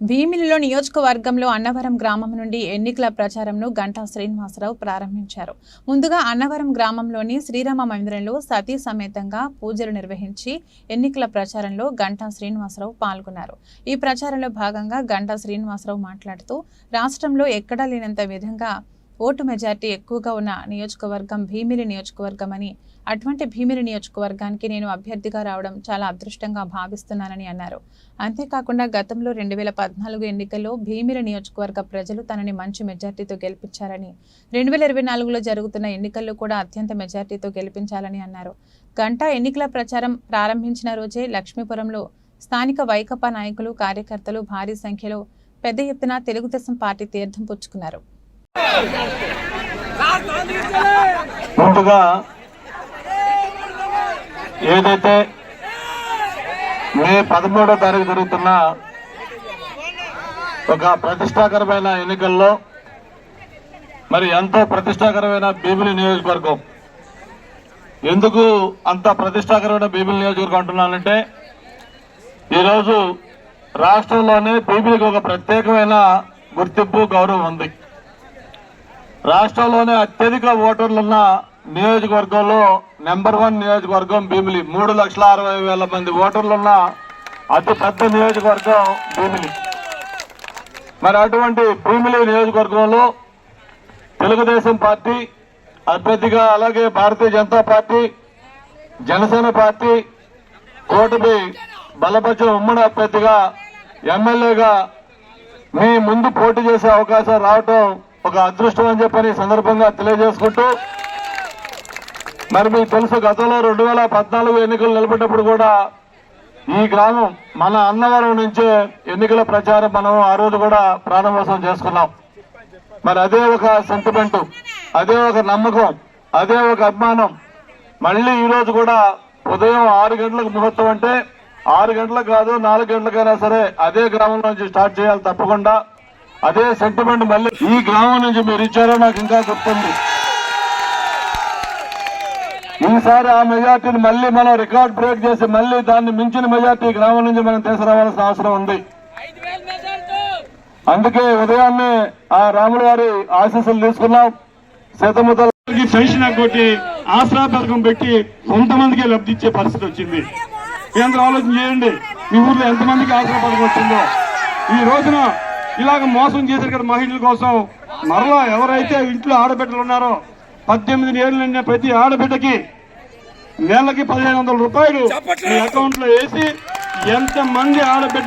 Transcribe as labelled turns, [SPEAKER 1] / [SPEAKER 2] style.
[SPEAKER 1] భీమిలిలో నియోజకవర్గంలో అన్నవరం గ్రామం నుండి ఎన్నికల ప్రచారంను గంటా శ్రీనివాసరావు ప్రారంభించారు. ముందుగా అన్నవరం గ్రామంలోని శ్రీరామ మందిరంలో సతీ సమేతంగా పూజలు నిర్వహించి ఎన్నికల ప్రచారంలో గంటా శ్రీనివాసరావు పాల్గొన్నారు. ఈ ప్రచారంలో భాగంగా గంటా శ్రీనివాసరావు మాట్లాడుతూ రాష్ట్రంలో ఎక్కడా లేనంత విధంగా ఓటు మెజార్టీ ఎక్కువగా ఉన్న నియోజకవర్గం భీమిలి నియోజకవర్గం అని అటువంటి భీమిలి నియోజకవర్గానికి నేను అభ్యర్థిగా రావడం చాలా అదృష్టంగా భావిస్తున్నానని అన్నారు. అంతేకాకుండా గతంలో రెండు వేల పద్నాలుగు ఎన్నికల్లో భీమిలి నియోజకవర్గ ప్రజలు తనని మంచి మెజార్టీతో గెలిపించారని రెండు వేల ఇరవై నాలుగులో జరుగుతున్న ఎన్నికల్లో కూడా అత్యంత మెజార్టీతో గెలిపించాలని అన్నారు. గంటా ఎన్నికల ప్రచారం ప్రారంభించిన రోజే లక్ష్మీపురంలో స్థానిక వైకపా నాయకులు కార్యకర్తలు భారీ సంఖ్యలో పెద్ద ఎత్తున తెలుగుదేశం పార్టీ తీర్థం పుచ్చుకున్నారు.
[SPEAKER 2] ముందుగా ఏదైతే మే పదమూడో తారీఖు జరుగుతున్న ఒక ప్రతిష్టాకరమైన ఎన్నికల్లో మరి ఎంతో ప్రతిష్టాకరమైన బీబిలి నియోజకవర్గం. ఎందుకు అంత ప్రతిష్టాకరమైన బీబిలి నియోజకవర్గం అంటున్నానంటే ఈరోజు రాష్ట్రంలోనే బీబీలకు ఒక ప్రత్యేకమైన గుర్తింపు గౌరవం ఉంది. రాష్ట్రంలోనే అత్యధిక ఓటర్లున్న నియోజకవర్గంలో నెంబర్ వన్ నియోజకవర్గం భీమిలి. మూడు లక్షల అరవై వేల మంది ఓటర్లున్న అతి పెద్ద నియోజకవర్గం భీమిలి. మరి అటువంటి భీమిలి నియోజకవర్గంలో తెలుగుదేశం పార్టీ అభ్యర్థిగా అలాగే భారతీయ జనతా పార్టీ జనసేన పార్టీ కూటమి బలపరిచిన ఉమ్మడి అభ్యర్థిగా ఎమ్మెల్యేగా మీ ముందు పోటీ చేసే అవకాశం రావటం ఒక అదృష్టం అని చెప్పని సందర్భంగా తెలియజేసుకుంటూ మరి మీకు తెలుసు గతంలో రెండు వేల పద్నాలుగు ఎన్నికలు నిలబెట్టినప్పుడు కూడా ఈ గ్రామం మన అన్నవరం నుంచే ఎన్నికల ప్రచారం మనం ఆ రోజు కూడా ప్రారంభోత్సవం చేసుకున్నాం. మరి అదే ఒక సెంటిమెంట్ అదే ఒక నమ్మకం అదే ఒక అభిమానం. మళ్ళీ ఈ రోజు కూడా ఉదయం ఆరు గంటలకు ముహూర్తం అంటే ఆరు గంటలకు కాదు నాలుగు గంటలకైనా సరే అదే గ్రామం నుంచి స్టార్ట్ చేయాలి తప్పకుండా. అదే సెంటిమెంట్ మళ్ళీ ఈ గ్రామం నుంచి మీరు ఇచ్చారో నాకు ఇంకా గుర్తుంది. ఈసారి ఆ మెజార్టీని మళ్ళీ మనం రికార్డ్ బ్రేక్ చేసి మళ్ళీ దాన్ని మించిన మెజార్టీ గ్రామం నుంచి మనం తీసుకురావాల్సిన అవసరం ఉంది. అందుకే ఉదయాన్నే ఆ రాముడు గారి ఆశీస్సులు తీసుకున్నాం. శతముతల
[SPEAKER 3] పెన్షన్ కొట్టి ఆసరా పథకం పెట్టి కొంతమందికి లబ్ధి ఇచ్చే పరిస్థితి వచ్చింది. కేంద్ర ఆలోచన చేయండి. మీ ఊర్లో ఎంతమందికి ఆసరా పథకం వచ్చిందో. ఈ రోజున ఇలాగ మోసం చేశారు కదా మహిళల కోసం. మరలా ఎవరైతే ఇంట్లో ఆడబిడ్డలు ఉన్నారో పద్దెనిమిది ఏళ్ళు నిండిన ప్రతి ఆడబిడ్డకి నెలకి పదిహేను వందల రూపాయలు మీ అకౌంట్లో వేసి ఎంత మంది ఆడబిడ్డలు